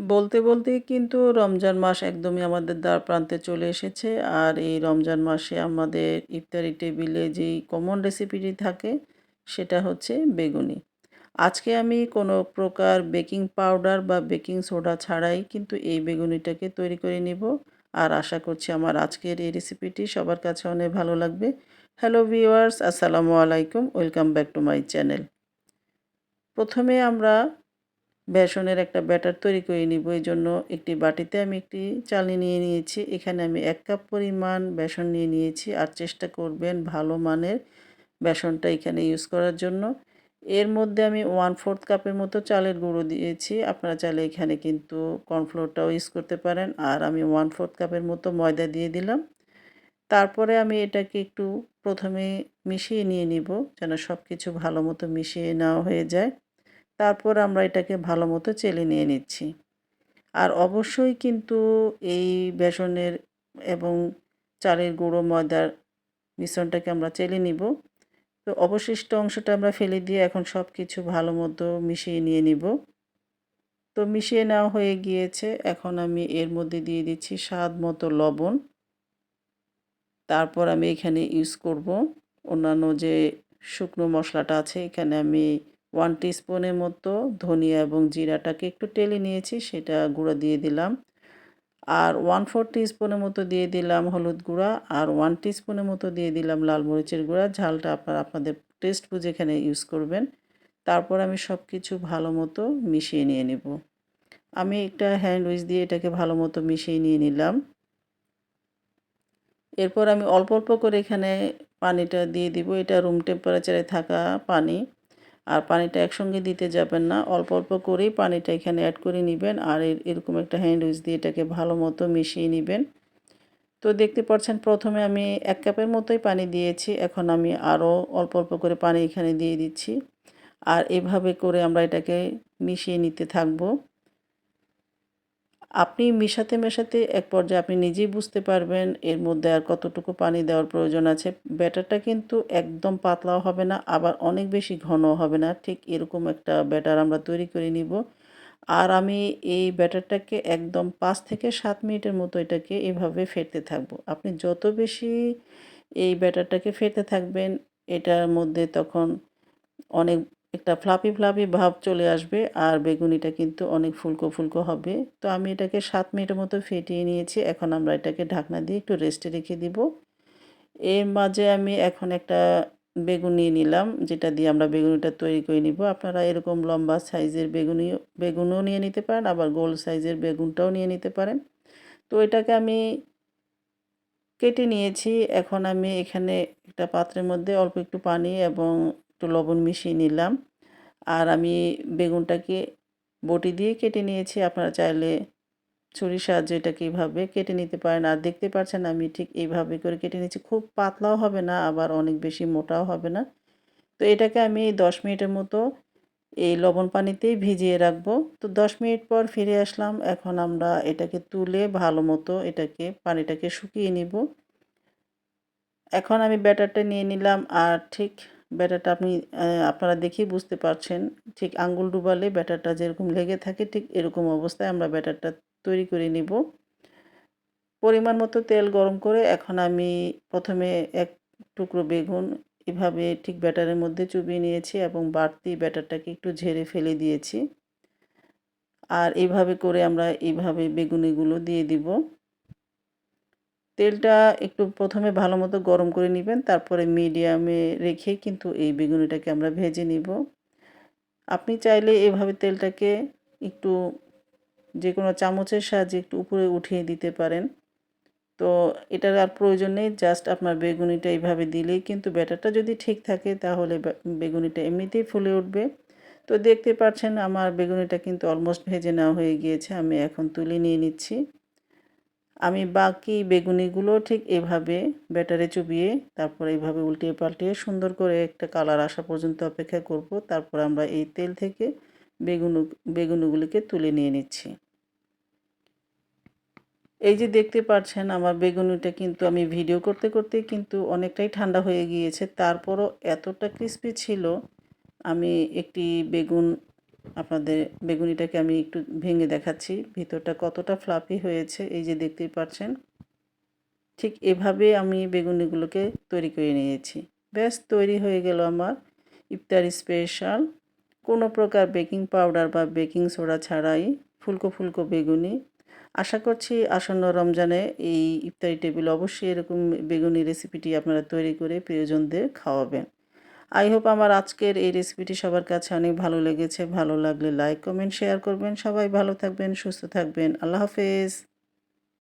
বলতে, বলতেই কিন্তু রমজান মাস একদমই আমাদের দ্বার প্রান্তে চলে এসেছে। আর এই রমজান মাসে আমাদের ইফতারি টেবিলে যেই কমন রেসিপিটি থাকে, সেটা হচ্ছে বেগুনি। আজকে আমি কোনো প্রকার বেকিং পাউডার বা বেকিং সোডা ছাড়াই কিন্তু এই বেগুনিটাকে তৈরি করে নিব। আর আশা করছি আমার আজকের এই রেসিপিটি সবার কাছে অনেক ভালো লাগবে। হ্যালো ভিউয়ার্স আসসালামু আলাইকুম welcome back to my channel প্রথমে আমরা বেসনের একটা ব্যাটার তৈরি করে নিব। এই জন্য একটি বাটিতে আমি একটি চালনি নিয়ে নিয়েছি। এখানে আমি এক কাপ পরিমাণ বেসন নিয়ে নিয়েছি। আর চেষ্টা করবেন ভালো মানের বেসনটা এখানে ইউজ করার জন্য। এর মধ্যে আমি ওয়ান ফোর্থ কাপের মতো চালের গুঁড়ো দিয়েছি। আপনারা চাইলে এখানে কিন্তু কর্নফ্লোরটাও ইউজ করতে পারেন। আর আমি ওয়ান ফোর্থ কাপের মতো ময়দা দিয়ে দিলাম। তারপরে আমি এটাকে একটু প্রথমে মিশিয়ে নিয়ে নিব যেন সব কিছু ভালো মতো মিশিয়ে নেওয়া হয়ে যায়। তারপর আমরা এটাকে ভালো মতো চেলে নিয়ে নিচ্ছি। আর অবশ্যই কিন্তু এই বেসনের এবং চালের গুঁড়ো ময়দার মিশ্রণটাকে আমরা চেলে নিব। তো অবশিষ্ট অংশটা আমরা ফেলে দিয়ে এখন সব কিছু ভালো মতো মিশিয়ে নিয়ে নিব। তো মিশিয়ে নেওয়া হয়ে গিয়েছে। এখন আমি এর মধ্যে দিয়ে দিচ্ছি স্বাদ মতো লবণ। তারপর আমি এখানে ইউজ করব অন্যান্য যে শুকনো মশলাটা আছে, এখানে আমি ওয়ান স্পুনের মতো ধনিয়া এবং জিরাটাকে একটু টেলে নিয়েছি, সেটা গুঁড়ো দিয়ে দিলাম। আর ওয়ান ফোর স্পুনের মতো দিয়ে দিলাম হলুদ গুঁড়া, আর ওয়ান স্পুনের মতো দিয়ে দিলাম লাল মরিচের গুঁড়া। ঝালটা আপনারা, আপনাদের টেস্ট বুঝে এখানে ইউজ করবেন। তারপর আমি সব কিছু ভালো মতো মিশিয়ে নিয়ে নেব। আমি একটা হ্যান্ড উইচ দিয়ে এটাকে ভালো মতো মিশিয়ে নিয়ে নিলাম। এরপর আমি অল্প অল্প করে এখানে পানিটা দিয়ে দিব। এটা রুম টেম্পারেচারে থাকা পানি। আর পানিটা একসঙ্গে দিতে যাবেন না। অল্প অল্প করেই পানিটা এখানে অ্যাড করে নেবেন আর এরকম একটা হ্যান্ড উইচ দিয়ে এটাকে ভালো মতো মিশিয়ে নেবেন। তো দেখতে পাচ্ছেন প্রথমে আমি এক কাপের মতোই পানি দিয়েছি। এখন আমি আরও অল্প অল্প করে পানি এখানে দিয়ে দিচ্ছি। আর এভাবে করে আমরা এটাকে মিশিয়ে নিতে থাকব। আপনি মেশাতে মেশাতে এক পর্যায়ে আপনি নিজেই বুঝতে পারবেন এর মধ্যে আর কতটুকু পানি দেওয়ার প্রয়োজন আছে। ব্যাটারটা কিন্তু একদম পাতলাও হবে না, আবার অনেক বেশি ঘনও হবে না। ঠিক এরকম একটা ব্যাটার আমরা তৈরি করে নিব। আর আমি এই ব্যাটারটাকে একদম পাঁচ থেকে সাত মিনিটের মতো এটাকে এভাবে ফেটতে থাকব। আপনি যত বেশি এই ব্যাটারটাকে ফেটতে থাকবেন, এটার মধ্যে তখন অনেক একটা ফ্লাপি ফ্লাপি ভাব চলে আসবে আর বেগুনিটা কিন্তু অনেক ফুলকো ফুলকো হবে। তো আমি এটাকে সাত মিনিটের মতো ফেটিয়ে নিয়েছি। এখন আমরা এটাকে ঢাকনা দিয়ে একটু রেস্টে রেখে দিব। এর মাঝে আমি এখন একটা বেগুন নিয়ে নিলাম, যেটা দিয়ে আমরা বেগুনিটা তৈরি করে নিব। আপনারা এরকম লম্বা সাইজের বেগুনি, বেগুনও নিয়ে নিতে পারেন, আবার গোল সাইজের বেগুনটাও নিয়ে নিতে পারেন। তো এটাকে আমি কেটে নিয়েছি। এখন আমি এখানে একটা পাত্রের মধ্যে অল্প একটু পানি এবং একটু লবণ মিশিয়ে নিলাম। আর আমি বেগুনটাকে বটি দিয়ে কেটে নিয়েছি। আপনারা চাইলে ছুরির সাহায্যে এটাকে এইভাবে কেটে নিতে পারেন। আর দেখতে পাচ্ছেন আমি ঠিক এইভাবে করে কেটে নিচ্ছি খুব পাতলাও হবে না, আবার অনেক বেশি মোটাও হবে না। তো এটাকে আমি দশ মিনিটের মতো এই লবণ পানিতেই ভিজিয়ে রাখব। তো দশ মিনিট পর ফিরে আসলাম। এখন আমরা এটাকে তুলে ভালো মতো এটাকে পানিটাকে শুকিয়ে নিব। এখন আমি ব্যাটারটা নিয়ে নিলাম। আর ঠিক ব্যাটারটা আপনি আপনারা দেখেই বুঝতে পারছেন, ঠিক আঙ্গুল ডুবালে ব্যাটারটা যেরকম লেগে থাকে, ঠিক এরকম অবস্থায় আমরা ব্যাটারটা তৈরি করে নিব। পরিমাণ মতো তেল গরম করে এখন আমি প্রথমে এক টুকরো বেগুন এভাবে ঠিক ব্যাটারের মধ্যে চুবিয়ে নিয়েছি এবং বাড়তি ব্যাটারটাকে একটু ঝেড়ে ফেলে দিয়েছি। আর এইভাবে করে আমরা এইভাবে বেগুনিগুলো দিয়ে দিব। তেলটা একটু প্রথমে ভালো মতো গরম করে নেবেন, তারপরে মিডিয়ামে রেখে কিন্তু এই বেগুনিটাকে আমরা ভেজে নিব। আপনি চাইলে এভাবে তেলটাকে একটু যে কোনো চামচের সাহায্যে একটু উপরে উঠিয়ে দিতে পারেন। তো এটার আর প্রয়োজন নেই, জাস্ট আপনার বেগুনিটা এইভাবে দিলেই কিন্তু ব্যাটারটা যদি ঠিক থাকে তাহলে বেগুনিটা এমনিতেই ফুলে উঠবে। তো দেখতে পাচ্ছেন আমার বেগুনিটা কিন্তু অলমোস্ট ভেজে নেওয়া হয়ে গিয়েছে, আমি এখন তুলে নিয়ে নিচ্ছি। আমি বাকি বেগুনিগুলো ঠিক এভাবে ব্যাটারে চুবিয়ে, তারপর এইভাবে উল্টিয়ে পাল্টিয়ে সুন্দর করে একটা কালার আসা পর্যন্ত অপেক্ষা করব। তারপর আমরা এই তেল থেকে বেগুন, বেগুনগুলিকে তুলে নিয়ে নিচ্ছি। এই যে দেখতে পাচ্ছেন, আমার বেগুনিটা কিন্তু আমি ভিডিও করতে করতে কিন্তু অনেকটাই ঠান্ডা হয়ে গিয়েছে। তারপরও এতটা ক্রিস্পি ছিল, আমি একটি বেগুন আপনাদের বেগুনিটাকে আমি একটু ভেঙে দেখাচ্ছি। ভিতরটা কতটা ফ্লাফি হয়েছে, এই যে দেখতেই পাচ্ছেন। ঠিক এভাবে আমি বেগুনিগুলোকে তৈরি করে নিয়েছি। ব্যাস, তৈরি হয়ে গেল আমার ইফতার স্পেশাল কোনো প্রকার বেকিং পাউডার বা বেকিং সোডা ছাড়াই ফুলকো ফুলকো বেগুনি। আশা করছি আসন্ন রমজানে এই ইফতারি টেবিল অবশ্যই এরকম বেগুনি রেসিপিটি আপনারা তৈরি করে প্রিয়জনদের খাওয়াবেন। আই হোপ আমার আজকের এই রেসিপিটি সবার কাছে অনেক ভালো লেগেছে। ভালো লাগলে লাইক কমেন্ট শেয়ার করবেন। সবাই ভালো থাকবেন, সুস্থ থাকবেন। আল্লাহ হাফেজ।